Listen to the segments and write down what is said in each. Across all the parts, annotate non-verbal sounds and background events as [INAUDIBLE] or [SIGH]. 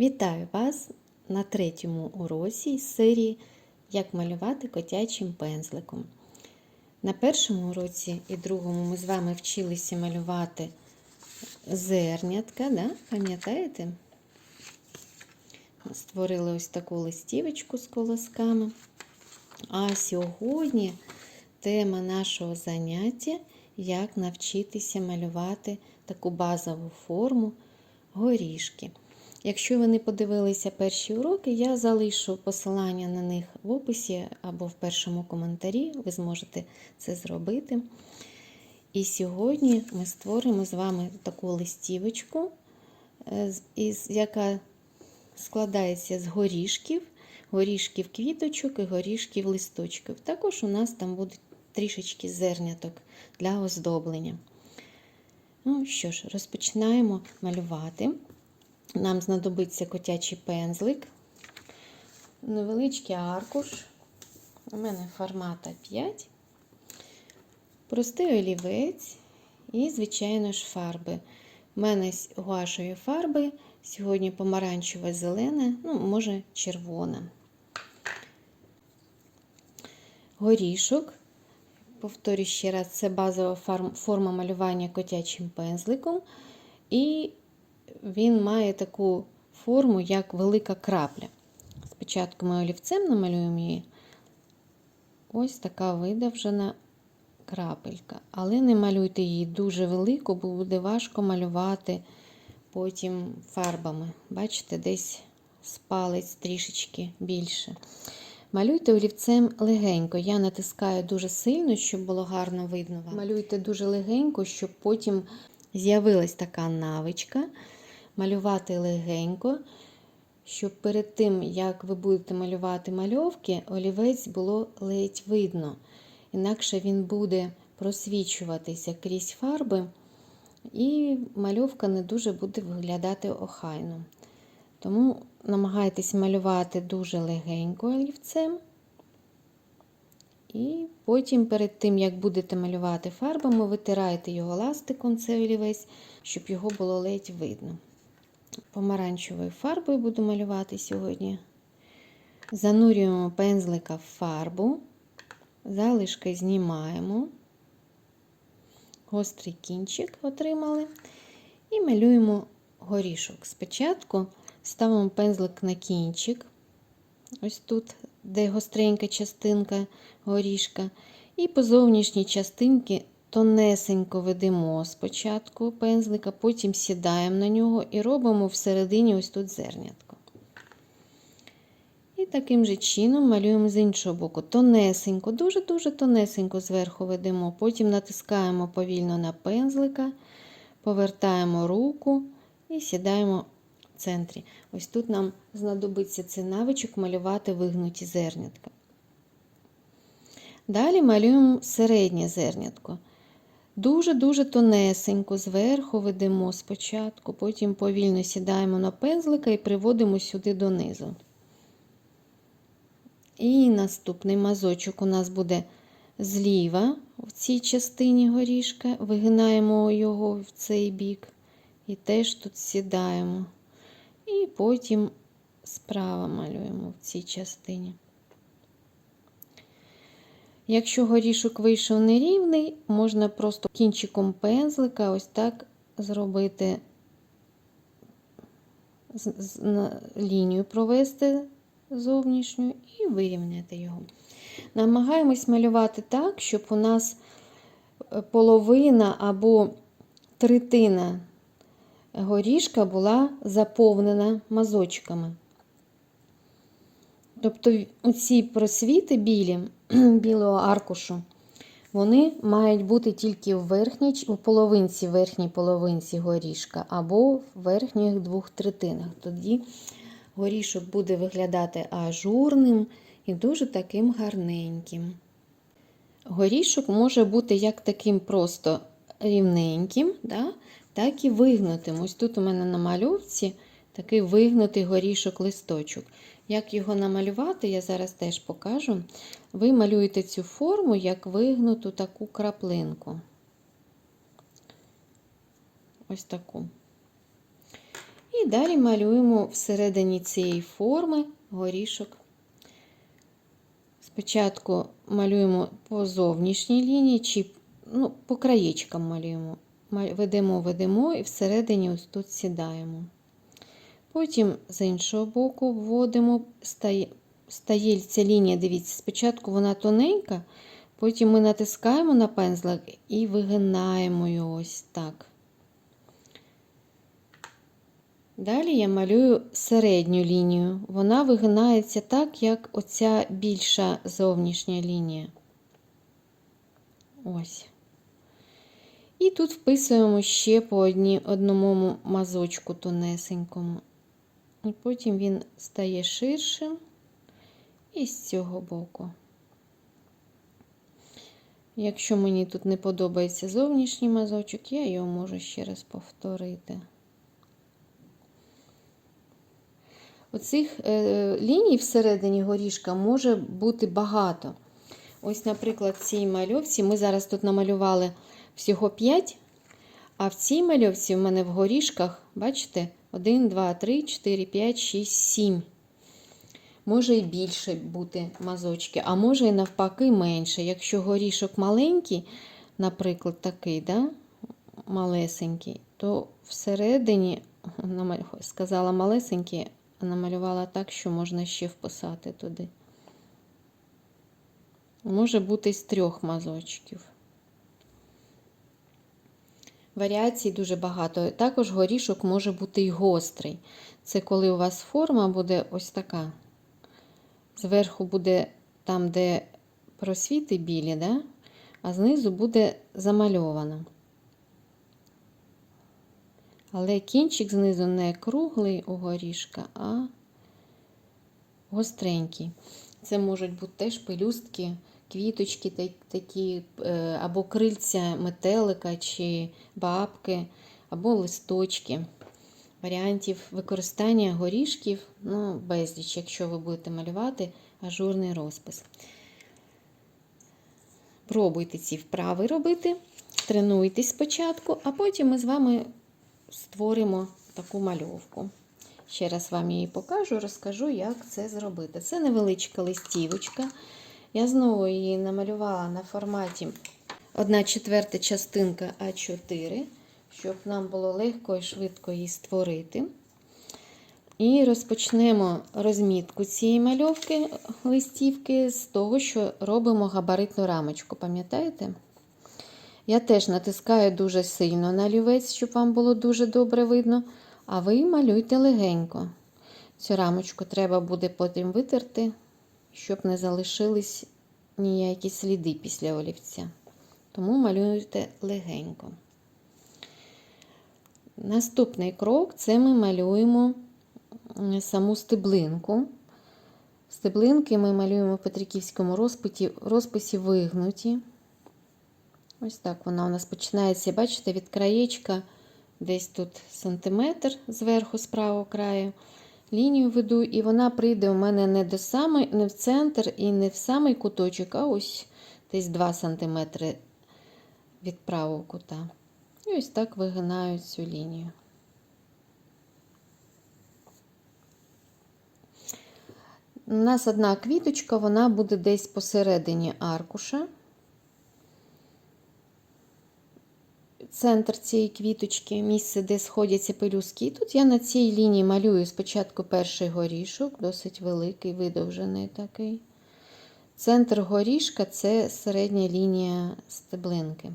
Вітаю вас на третьому уроці з серії Як малювати котячим пензликом. На першому уроці і другому ми з вами вчилися малювати зернятка, да? пам'ятаєте? Створили ось таку листівочку з колосками. А сьогодні тема нашого заняття як навчитися малювати таку базову форму горішки. Якщо ви не подивилися перші уроки, я залишу посилання на них в описі або в першому коментарі, ви зможете це зробити. І сьогодні ми створимо з вами таку листівочку, яка складається з горішків, горішків квіточок і горішків листочків. Також у нас там будуть трішечки зерняток для оздоблення. Ну що ж, розпочинаємо малювати. Нам знадобиться котячий пензлик, невеличкий аркуш. У мене формата 5, простий олівець і, звичайно ж, фарби. У мене гуашові фарби, сьогодні помаранчеве зелене, ну, може, червона. Горішок. Повторюю ще раз, це базова форма малювання котячим пензликом. І він має таку форму, як велика крапля. Спочатку ми олівцем намалюємо її. Ось така видовжена крапелька. Але не малюйте її дуже велику, бо буде важко малювати потім фарбами. Бачите, десь спалець трішечки більше. Малюйте олівцем легенько. Я натискаю дуже сильно, щоб було гарно видно. вам. Малюйте дуже легенько, щоб потім з'явилась така навичка. Малювати легенько, щоб перед тим, як ви будете малювати мальовки, олівець було ледь видно. Інакше він буде просвічуватися крізь фарби, і мальовка не дуже буде виглядати охайно. Тому намагайтесь малювати дуже легенько олівцем. І потім, перед тим, як будете малювати фарбами, витирайте його ластиком, цей олівець, щоб його було ледь видно. Помаранчевою фарбою буду малювати сьогодні. Занурюємо пензлика в фарбу, залишки знімаємо, гострий кінчик отримали. І малюємо горішок. Спочатку ставимо пензлик на кінчик, ось тут, де гостренька частинка горішка, і по зовнішній частинці тонесенько ведемо спочатку пензлика, потім сідаємо на нього і робимо всередині ось тут зернятко. І таким же чином малюємо з іншого боку. Тонесенько, дуже-дуже тонесенько зверху ведемо, потім натискаємо повільно на пензлика, повертаємо руку і сідаємо в центрі. Ось тут нам знадобиться цей навичок малювати вигнуті зернятка. Далі малюємо середнє зернятко. Дуже-дуже тонесенько зверху ведемо спочатку, потім повільно сідаємо на пензлика і приводимо сюди донизу. І наступний мазочок у нас буде зліва в цій частині горішка, вигинаємо його в цей бік і теж тут сідаємо. І потім справа малюємо в цій частині. Якщо горішок вийшов нерівний, можна просто кінчиком пензлика ось так зробити лінію провести зовнішню і вирівняти його. Намагаємось малювати так, щоб у нас половина або третина горішка була заповнена мазочками. Тобто оці просвіти білі, білого аркушу, вони мають бути тільки в верхній, у половинці верхній половинці горішка, або в верхніх двох третинах. Тоді горішок буде виглядати ажурним і дуже таким гарненьким. Горішок може бути як таким просто рівненьким, да? так і вигнутим. Ось тут у мене на мальовці такий вигнутий горішок листочок. Як його намалювати, я зараз теж покажу. Ви малюєте цю форму як вигнуту таку краплинку. Ось таку. І далі малюємо всередині цієї форми горішок. Спочатку малюємо по зовнішній лінії, чи ну, по краєчкам малюємо. Ма- Ведемо, ведемо і всередині ось тут сідаємо. Потім з іншого боку вводимо, стає, ця лінія, дивіться, спочатку вона тоненька, потім ми натискаємо на пензлик і вигинаємо його ось так. Далі я малюю середню лінію. Вона вигинається так, як оця більша зовнішня лінія. Ось. І тут вписуємо ще по одні, одному мазочку тонесенькому. І потім він стає ширшим і з цього боку. Якщо мені тут не подобається зовнішній мазочок, я його можу ще раз повторити. Оцих е, ліній всередині горішка може бути багато. Ось, наприклад, в цій мальовці ми зараз тут намалювали всього 5, а в цій мальовці в мене в горішках, бачите, 1, 2, 3, 4, 5, 6, 7. Може і більше бути мазочки, а може і навпаки менше. Якщо горішок маленький, наприклад, такий, да? малесенький, то всередині, сказала малесенький, а намалювала так, що можна ще вписати туди. Може бути з трьох мазочків. Варіацій дуже багато. Також горішок може бути й гострий. Це коли у вас форма буде ось така. Зверху буде там, де просвіти білі, да? а знизу буде замальовано. Але кінчик знизу не круглий у горішка, а гостренький. Це можуть бути теж пелюстки, квіточки такі, е, або крильця метелика чи бабки, або листочки. Варіантів використання горішків ну, безліч, якщо ви будете малювати ажурний розпис. Пробуйте ці вправи робити, тренуйтесь спочатку, а потім ми з вами створимо таку мальовку. Ще раз вам її покажу, розкажу, як це зробити. Це невеличка листівочка. Я знову її намалювала на форматі 1 четверта частинка А4, щоб нам було легко і швидко її створити. І розпочнемо розмітку цієї мальовки листівки з того, що робимо габаритну рамочку. Пам'ятаєте? Я теж натискаю дуже сильно на олівець, щоб вам було дуже добре видно. А ви малюйте легенько. Цю рамочку треба буде потім витерти, щоб не залишились ніякі сліди після олівця. Тому малюйте легенько. Наступний крок це ми малюємо саму стеблинку. Стеблинки ми малюємо в Петриківському розписі, розписі вигнуті. Ось так вона у нас починається, бачите, від краєчка десь тут сантиметр зверху, з правого краю. Лінію веду, і вона прийде у мене не до самої, не в центр і не в самий куточок, а ось десь 2 см від правого кута. І ось так вигинаю цю лінію. У нас одна квіточка, вона буде десь посередині аркуша. Центр цієї квіточки, місце, де сходяться пелюстки. Тут я на цій лінії малюю спочатку перший горішок, досить великий, видовжений такий. Центр горішка це середня лінія стеблинки.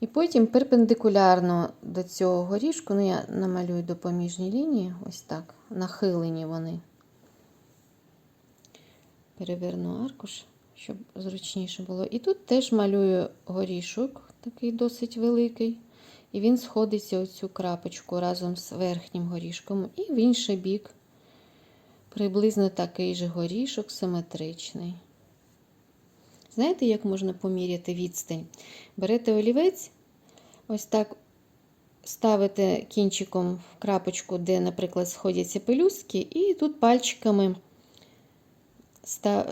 І потім перпендикулярно до цього горішку, ну я намалюю допоміжні лінії, ось так, нахилені вони. Переверну аркуш, щоб зручніше було. І тут теж малюю горішок, такий досить великий. І він сходиться у цю крапочку разом з верхнім горішком. І в інший бік приблизно такий же горішок симетричний. Знаєте, як можна поміряти відстань? Берете олівець, ось так ставите кінчиком в крапочку, де, наприклад, сходяться пелюстки, і тут пальчиками е,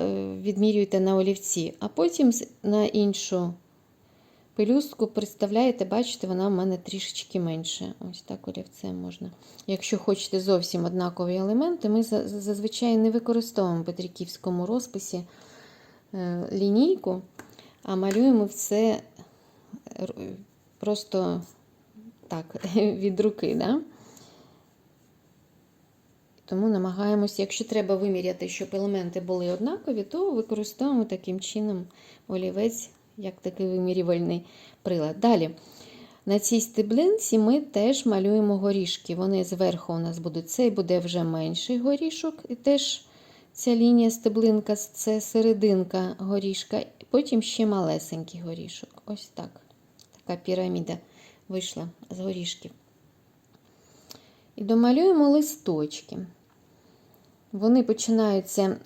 відмірюєте на олівці, а потім на іншу Пелюстку, представляєте, бачите, вона в мене трішечки менше. Ось так олівцем можна. Якщо хочете зовсім однакові елементи, ми зазвичай не використовуємо в петриківському розписі е, лінійку, а малюємо все просто так, [LAUGHS] від руки. Да? Тому намагаємося, якщо треба виміряти, щоб елементи були однакові, то використовуємо таким чином олівець, як такий вимірювальний прилад. Далі, на цій стеблинці ми теж малюємо горішки. Вони зверху у нас будуть. Цей буде вже менший горішок, і теж ця лінія стеблинка це серединка горішка, потім ще малесенький горішок. Ось так. Така піраміда вийшла з горішків. І домалюємо листочки. Вони починаються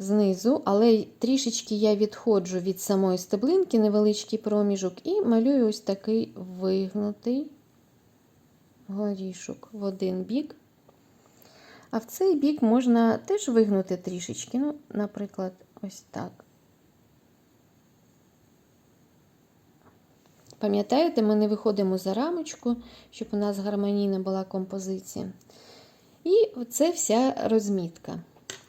знизу, але трішечки я відходжу від самої стеблинки, невеличкий проміжок, і малюю ось такий вигнутий горішок в один бік. А в цей бік можна теж вигнути трішечки. Ну, наприклад, ось так. Пам'ятаєте, ми не виходимо за рамочку, щоб у нас гармонійна була композиція. І це вся розмітка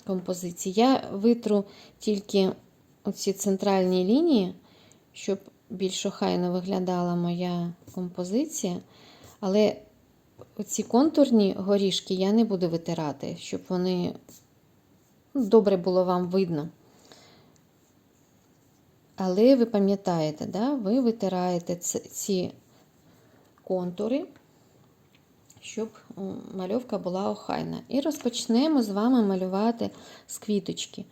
композиції. Я витру тільки оці центральні лінії, щоб більш охайно виглядала моя композиція. Але оці контурні горішки я не буду витирати, щоб вони ну, добре було вам видно. Але ви пам'ятаєте, да? ви витираєте ці контури, щоб мальовка була охайна. І розпочнемо з вами малювати з квіточки.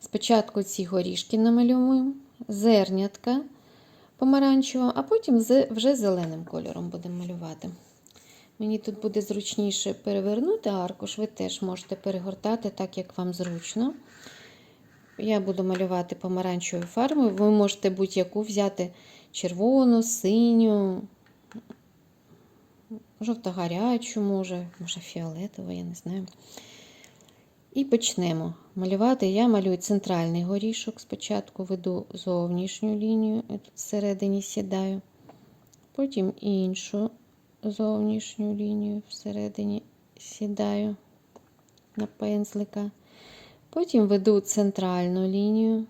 Спочатку ці горішки намалюємо, зернятка помаранчевого, а потім вже зеленим кольором будемо малювати. Мені тут буде зручніше перевернути аркуш, ви теж можете перегортати так, як вам зручно. Я буду малювати помаранчевою фарбою. Ви можете будь-яку взяти червону, синю, жовто-гарячу, може, може фіолетову, я не знаю. І почнемо малювати. Я малюю центральний горішок. Спочатку веду зовнішню лінію, і тут всередині сідаю. Потім іншу зовнішню лінію всередині сідаю на пензлика. Потім веду центральну лінію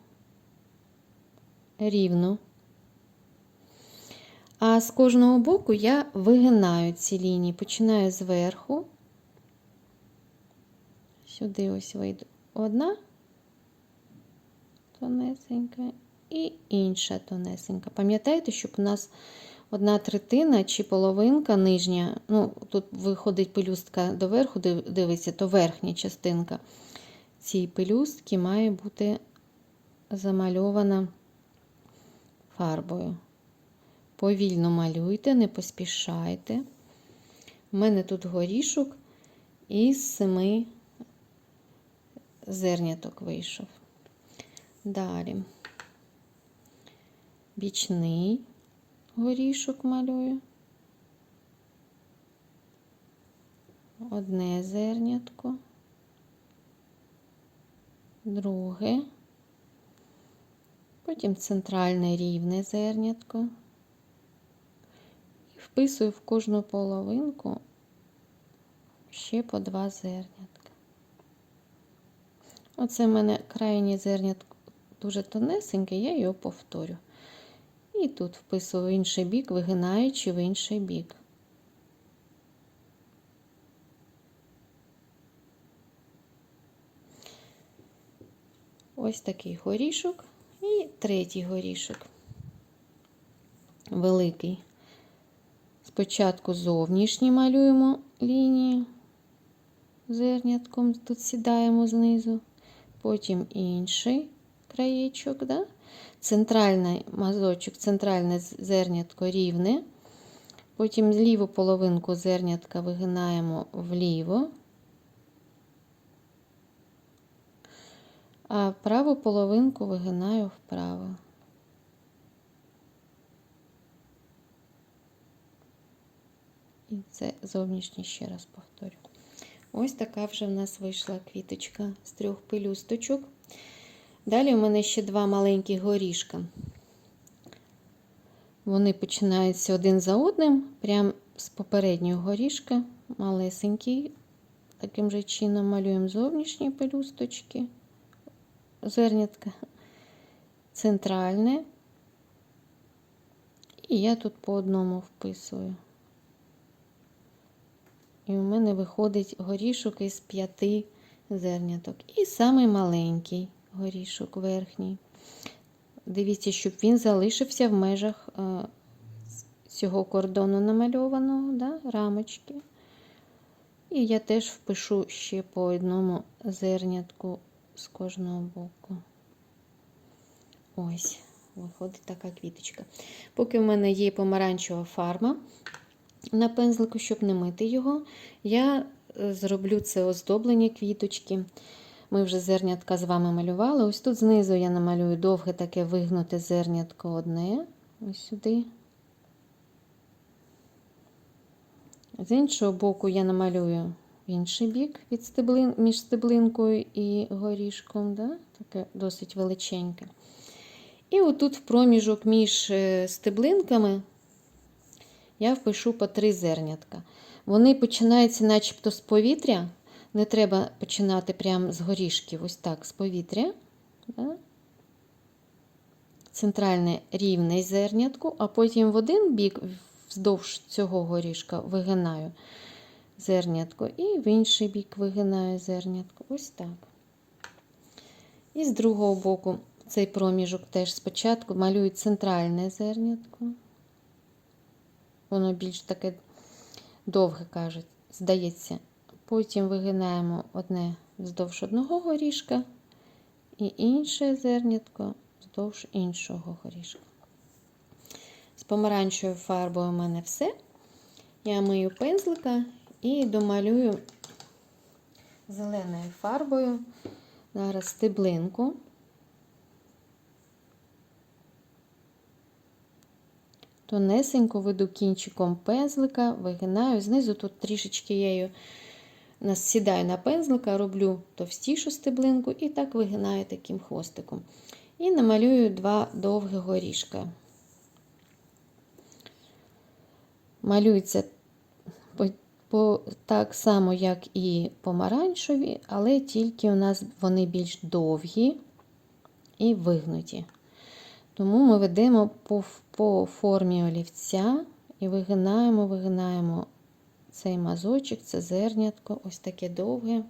рівно. А з кожного боку я вигинаю ці лінії, починаю зверху. Сюди ось вийду одна тонесенька і інша тонесенька. Пам'ятаєте, щоб у нас одна третина чи половинка нижня, ну, тут виходить пелюстка доверху, дивиться, то верхня частинка цієї пелюстки має бути замальована фарбою. Повільно малюйте, не поспішайте. У мене тут горішок із семи зерняток вийшов. Далі бічний горішок малюю. Одне зернятко, друге, потім центральне рівне зернятко. Вписую в кожну половинку ще по два зернятка. Оце в мене крайнє зернятко дуже тонесеньке, я його повторю. І тут вписую в інший бік, вигинаючи в інший бік. Ось такий горішок і третій горішок. Великий. Спочатку зовнішні малюємо лінії зернятком, тут сідаємо знизу, потім інший краєчок, да? центральний мазочок, центральне зернятко рівне, потім ліву половинку зернятка вигинаємо вліво, а праву половинку вигинаю вправо. І це зовнішнє ще раз повторю. Ось така вже в нас вийшла квіточка з трьох пелюсточок. Далі у мене ще два маленькі горішка. Вони починаються один за одним, прямо з попереднього горішка, малесенький. Таким же чином малюємо зовнішні пелюсточки, зернятка, центральне. І я тут по одному вписую. І у мене виходить горішок із п'яти зерняток. І самий маленький горішок верхній. Дивіться, щоб він залишився в межах е, цього кордону намальованого, да, рамочки. І я теж впишу ще по одному зернятку з кожного боку. Ось, виходить така квіточка. Поки в мене є помаранчева фарма на пензлику, щоб не мити його, я е, зроблю це оздоблення квіточки. Ми вже зернятка з вами малювали. Ось тут знизу я намалюю довге таке вигнуте зернятко одне. Ось сюди. З іншого боку я намалюю в інший бік від стеблин, між стеблинкою і горішком. Да? Таке досить величеньке. І отут в проміжок між е, стеблинками я впишу по три зернятка. Вони починаються начебто з повітря. Не треба починати прямо з горішків, ось так, з повітря. Да? Центральне рівне зернятку, а потім в один бік вздовж цього горішка вигинаю зернятко, і в інший бік вигинаю зернятко. Ось так. І з другого боку цей проміжок теж спочатку малюю центральне зернятко. Воно більш таке довге кажуть, здається. Потім вигинаємо одне вздовж одного горішка і інше зернятко вздовж іншого горішка. З помаранчевою фарбою у мене все. Я мию пензлика і домалюю зеленою фарбою зараз стеблинку. Тонесенько веду кінчиком пензлика, вигинаю. Знизу тут трішечки я її сідаю на пензлика, роблю товстішу стеблинку і так вигинаю таким хвостиком. І намалюю два довгі горішка. Малюється по, по, так само, як і помаранчеві, але тільки у нас вони більш довгі і вигнуті. Тому ми ведемо по, по формі олівця і вигинаємо, вигинаємо цей мазочок, це зернятко, ось таке довге.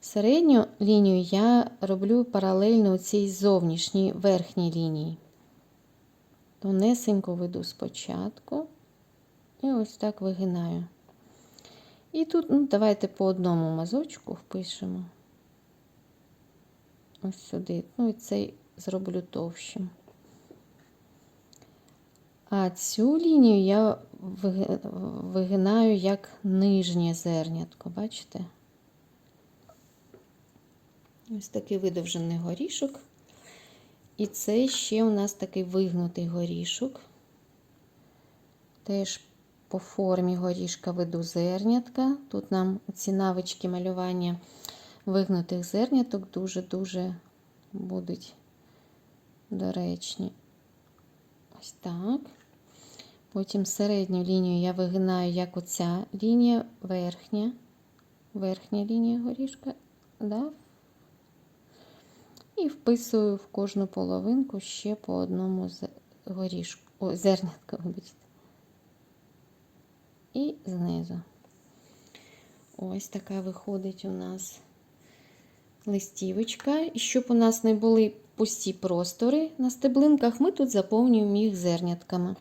Середню лінію я роблю паралельно цій зовнішній верхній лінії. Тонесенько веду спочатку і ось так вигинаю. І тут, ну, давайте по одному мазочку впишемо. Ось сюди. Ну і цей зроблю товщим. А цю лінію я вигинаю як нижнє зернятко, бачите? Ось такий видовжений горішок. І це ще у нас такий вигнутий горішок. Теж по формі горішка веду зернятка. Тут нам ці навички малювання вигнутих зерняток дуже-дуже будуть доречні. Ось так. Потім середню лінію я вигинаю, як оця лінія верхня, верхня лінія горішка, да? і вписую в кожну половинку ще по одному горішку, о, зернятку, вибачте. І знизу. Ось така виходить у нас листівочка. І щоб у нас не були пусті простори на стеблинках, ми тут заповнюємо їх зернятками.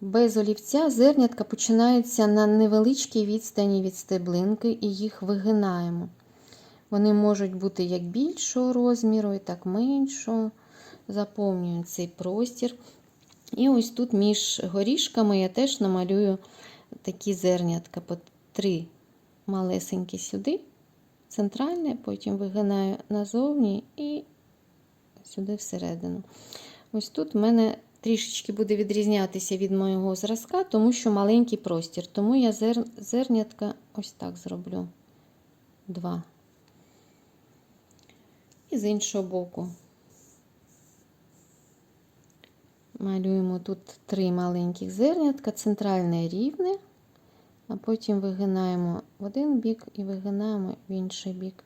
Без олівця зернятка починаються на невеличкій відстані від стеблинки і їх вигинаємо. Вони можуть бути як більшого розміру, і так меншого. Заповнюємо цей простір. І ось тут між горішками я теж намалюю такі зернятка по три малесенькі сюди, центральне, потім вигинаю назовні і сюди всередину. Ось тут в мене трішечки буде відрізнятися від моєго зразка, тому що маленький простір. Тому я зер... зернятка ось так зроблю. Два. І з іншого боку малюємо тут три маленьких зернятка, центральне рівне, а потім вигинаємо в один бік і вигинаємо в інший бік.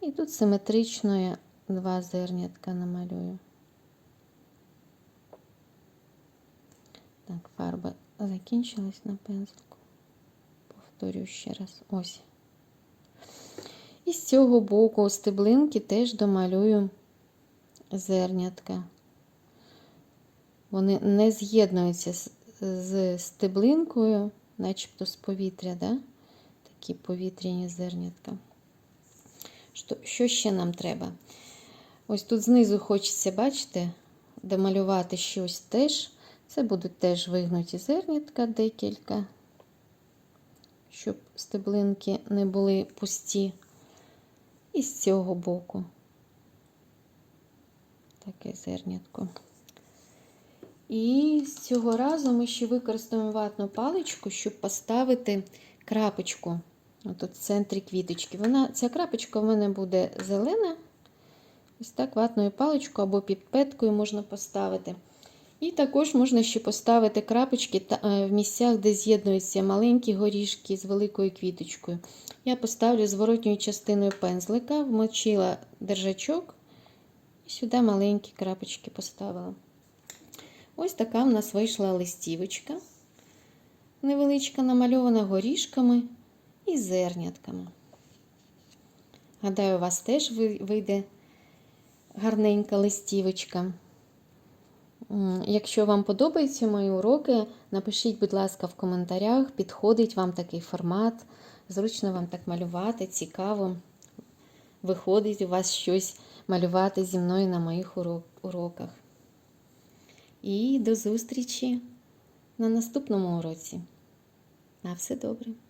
І тут симетрично я два зернятка намалюю. Так, фарба закінчилась на пензлику. Повторюю ще раз. Ось. І з цього боку стеблинки теж домалюю зернятка. Вони не з'єднуються з, стеблинкою, начебто з повітря, да? такі повітряні зернятка. Що ще нам треба? Ось тут знизу хочеться, бачите, домалювати щось теж. Це будуть теж вигнуті зернятка декілька, щоб стеблинки не були пусті. І з цього боку таке зернятко. І з цього разу ми ще використаємо ватну паличку, щоб поставити крапочку. От в центрі квіточки. Вона, Ця крапочка в мене буде зелена. Ось так ватною паличкою або підпеткою можна поставити. І також можна ще поставити крапочки в місцях, де з'єднуються маленькі горішки з великою квіточкою. Я поставлю зворотньою частиною пензлика, вмочила держачок і сюди маленькі крапочки поставила. Ось така в нас вийшла листівочка. Невеличка, намальована горішками і зернятками. Гадаю, у вас теж вийде гарненька листівочка. Якщо вам подобаються мої уроки, напишіть, будь ласка, в коментарях, підходить вам такий формат, зручно вам так малювати, цікаво. Виходить у вас щось малювати зі мною на моїх уроках. І до зустрічі на наступному уроці. На все добре!